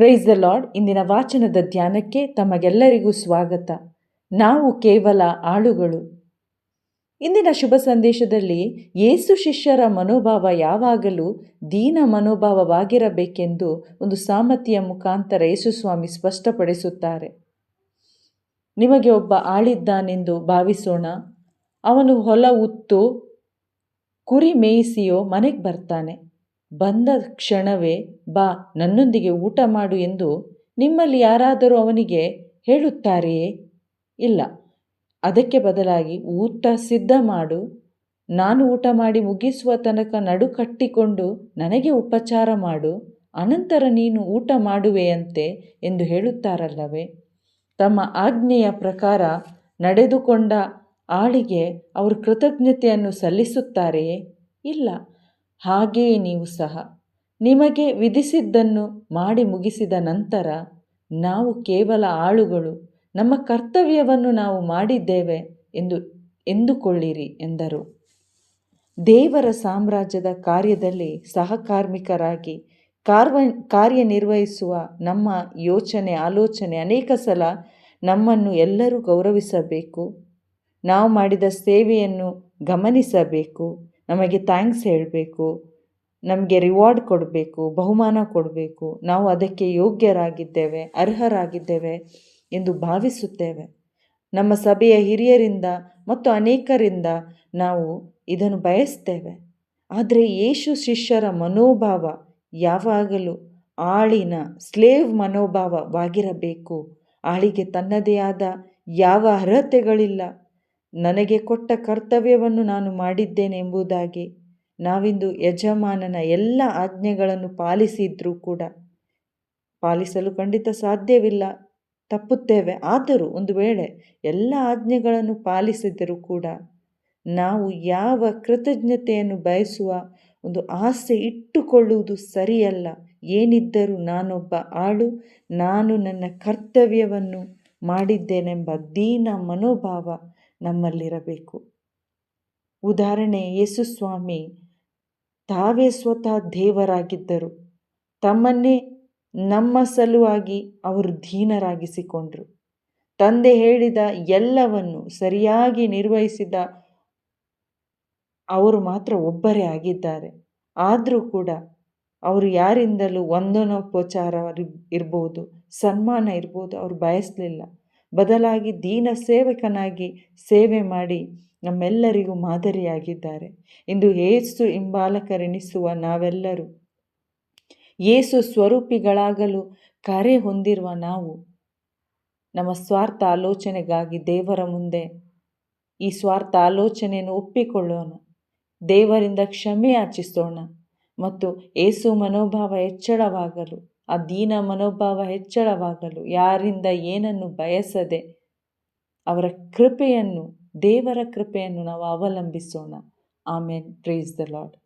Praise the lord ಇಂದಿನ ವಾಚನದ ಧ್ಯಾನಕ್ಕೆ ತಮಗೆಲ್ಲರಿಗೂ ಸ್ವಾಗತ. ನಾವು ಕೇವಲ ಆಳುಗಳು. ಇಂದಿನ ಶುಭ ಸಂದೇಶದಲ್ಲಿ ಯೇಸು ಶಿಷ್ಯರ ಮನೋಭಾವ ಯಾವಾಗಲೂ ದೀನ ಮನೋಭಾವವಾಗಿರಬೇಕೆಂದು ಒಂದು ಸಾಮತಿಯ ಮುಖಾಂತರ ಯೇಸುಸ್ವಾಮಿ ಸ್ಪಷ್ಟಪಡಿಸುತ್ತಾರೆ. ನಿಮಗೆ ಒಬ್ಬ ಆಳಿದ್ದಾನೆಂದು ಭಾವಿಸೋಣ. ಅವನು ಹೊಲ ಉತ್ತು ಕುರಿ ಮೇಯಿಸಿಯೋ ಮನೆಗೆ ಬರ್ತಾನೆ. ಬಂದ ಕ್ಷಣವೇ ಬಾ, ನನ್ನೊಂದಿಗೆ ಊಟ ಮಾಡು ಎಂದು ನಿಮ್ಮಲ್ಲಿ ಯಾರಾದರೂ ಅವನಿಗೆ ಹೇಳುತ್ತಾರೆಯೇ? ಇಲ್ಲ. ಅದಕ್ಕೆ ಬದಲಾಗಿ ಊಟ ಸಿದ್ಧ ಮಾಡು. ನಾನು ಊಟ ಮಾಡಿ ಮುಗಿಸುವ ತನಕ ನಡು ಕಟ್ಟಿಕೊಂಡು ನನಗೆ ಉಪಚಾರ ಮಾಡು. ಅನಂತರ ನೀನು ಊಟ ಮಾಡುವೆಯಂತೆ ಎಂದು ಹೇಳುತ್ತಾರಲ್ಲವೇ? ತಮ್ಮ ಆಜ್ಞೆಯ ಪ್ರಕಾರ ನಡೆದುಕೊಂಡ ಆಳಿಗೆ ಅವರು ಕೃತಜ್ಞತೆಯನ್ನು ಸಲ್ಲಿಸುತ್ತಾರೆಯೇ? ಇಲ್ಲ. ಹಾಗೆಯೇ ನೀವು ಸಹ. ನಿಮಗೆ ವಿಧಿಸಿದ್ದನ್ನು ಮಾಡಿ ಮುಗಿಸಿದ ನಂತರ ನಾವು ಕೇವಲ ಆಳುಗಳು, ನಮ್ಮ ಕರ್ತವ್ಯವನ್ನು ನಾವು ಮಾಡಿದ್ದೇವೆ ಎಂದು ಎಂದುಕೊಳ್ಳಿರಿ ಎಂದರು. ದೇವರ ಸಾಮ್ರಾಜ್ಯದ ಕಾರ್ಯದಲ್ಲಿ ಸಹಕಾರ್ಮಿಕರಾಗಿ ಕಾರ್ವ, ಕಾರ್ಯನಿರ್ವಹಿಸುವ ನಮ್ಮ ಯೋಚನೆ, ಆಲೋಚನೆ ಅನೇಕ ಸಲ ನಮ್ಮನ್ನು ಎಲ್ಲರೂ ಗೌರವಿಸಬೇಕು. ನಾವು ಮಾಡಿದ ಸೇವೆಯನ್ನು ಗಮನಿಸಬೇಕು. ನಮಗೆ ಥ್ಯಾಂಕ್ಸ್ ಹೇಳಬೇಕು, ನಮಗೆ ರಿವಾರ್ಡ್ ಕೊಡಬೇಕು, ಬಹುಮಾನ ಕೊಡಬೇಕು. ನಾವು ಅದಕ್ಕೆ ಯೋಗ್ಯರಾಗಿದ್ದೇವೆ, ಅರ್ಹರಾಗಿದ್ದೇವೆ ಎಂದು ಭಾವಿಸುತ್ತೇವೆ. ನಮ್ಮ ಸಭೆಯ ಹಿರಿಯರಿಂದ ಮತ್ತು ಅನೇಕರಿಂದ ನಾವು ಇದನ್ನು ಬಯಸ್ತೇವೆ. ಆದರೆ ಯೇಸು ಶಿಷ್ಯರ ಮನೋಭಾವ ಯಾವಾಗಲೂ ಆಳಿನ ಸ್ಲೇವ್ ಮನೋಭಾವವಾಗಿರಬೇಕು. ಆಳಿಗೆ ತನ್ನದೇ ಆದ ಯಾವ ಅರ್ಹತೆಗಳಿಲ್ಲ. ನನಗೆ ಕೊಟ್ಟ ಕರ್ತವ್ಯವನ್ನು ನಾನು ಮಾಡಿದ್ದೇನೆ ಎಂಬುದಾಗಿ ನಾವಿಂದು ಯಜಮಾನನ ಎಲ್ಲ ಆಜ್ಞೆಗಳನ್ನು ಪಾಲಿಸಿದ್ರೂ ಕೂಡ ಪಾಲಿಸಲು ಖಂಡಿತ ಸಾಧ್ಯವಿಲ್ಲ. ತಪ್ಪುತ್ತೇವೆ. ಆದರೂ ಒಂದು ವೇಳೆ ಎಲ್ಲ ಆಜ್ಞೆಗಳನ್ನು ಪಾಲಿಸಿದರೂ ಕೂಡ ನಾವು ಯಾವ ಕೃತಜ್ಞತೆಯನ್ನು ಬಯಸುವ ಒಂದು ಆಸೆ ಇಟ್ಟುಕೊಳ್ಳುವುದು ಸರಿಯಲ್ಲ. ಏನಿದ್ದರೂ ನಾನೊಬ್ಬ ಆಳು. ನಾನು ನನ್ನ ಕರ್ತವ್ಯವನ್ನು ಮಾಡಿದ್ದೇನೆಂಬ ದೀನ ಮನೋಭಾವ ನಮ್ಮಲ್ಲಿರಬೇಕು. ಉದಾಹರಣೆ ಯೇಸುಸ್ವಾಮಿ ತಾವೇ ಸ್ವತಃ ದೇವರಾಗಿದ್ದರು. ತಮ್ಮನ್ನೇ ನಮ್ಮ ಸಲುವಾಗಿ ಅವರು ಧೀನರಾಗಿಸಿಕೊಂಡರು ತಂದೆ ಹೇಳಿದ ಎಲ್ಲವನ್ನು ಸರಿಯಾಗಿ ನಿರ್ವಹಿಸಿದ ಅವರು ಮಾತ್ರ ಒಬ್ಬರೇ ಆಗಿದ್ದಾರೆ. ಆದರೂ ಕೂಡ ಅವರು ಯಾರಿಂದಲೂ ವಂದನೋಪಚಾರ ಇರ್ಬೋದು, ಸನ್ಮಾನ ಇರ್ಬೋದು, ಅವರು ಬಯಸಲಿಲ್ಲ. ಬದಲಾಗಿ ದೀನ ಸೇವಕನಾಗಿ ಸೇವೆ ಮಾಡಿ ನಮ್ಮೆಲ್ಲರಿಗೂ ಮಾದರಿಯಾಗಿದ್ದಾರೆ. ಇಂದು ಏಸು ಹಿಂಬಾಲಕರೆನಿಸುವ ನಾವೆಲ್ಲರೂ ಏಸು ಸ್ವರೂಪಿಗಳಾಗಲು ಕರೆ ಹೊಂದಿರುವ ನಾವು ನಮ್ಮ ಸ್ವಾರ್ಥ ಆಲೋಚನೆಗಾಗಿ ದೇವರ ಮುಂದೆ ಈ ಸ್ವಾರ್ಥ ಆಲೋಚನೆಯನ್ನು ಒಪ್ಪಿಕೊಳ್ಳೋಣ. ದೇವರಿಂದ ಕ್ಷಮೆ ಆಚಿಸೋಣ ಮತ್ತು ಏಸು ಮನೋಭಾವ ಹೆಚ್ಚಳವಾಗಲು ಆ ದೀನ ಮನೋಭಾವ ಹೆಚ್ಚಳವಾಗಲು ಯಾರಿಂದ ಏನನ್ನು ಬಯಸದೆ ಅವರ ಕೃಪೆಯನ್ನು ದೇವರ ಕೃಪೆಯನ್ನು ನಾವು ಅವಲಂಬಿಸೋಣ. ಆಮೇನ್. Praise the Lord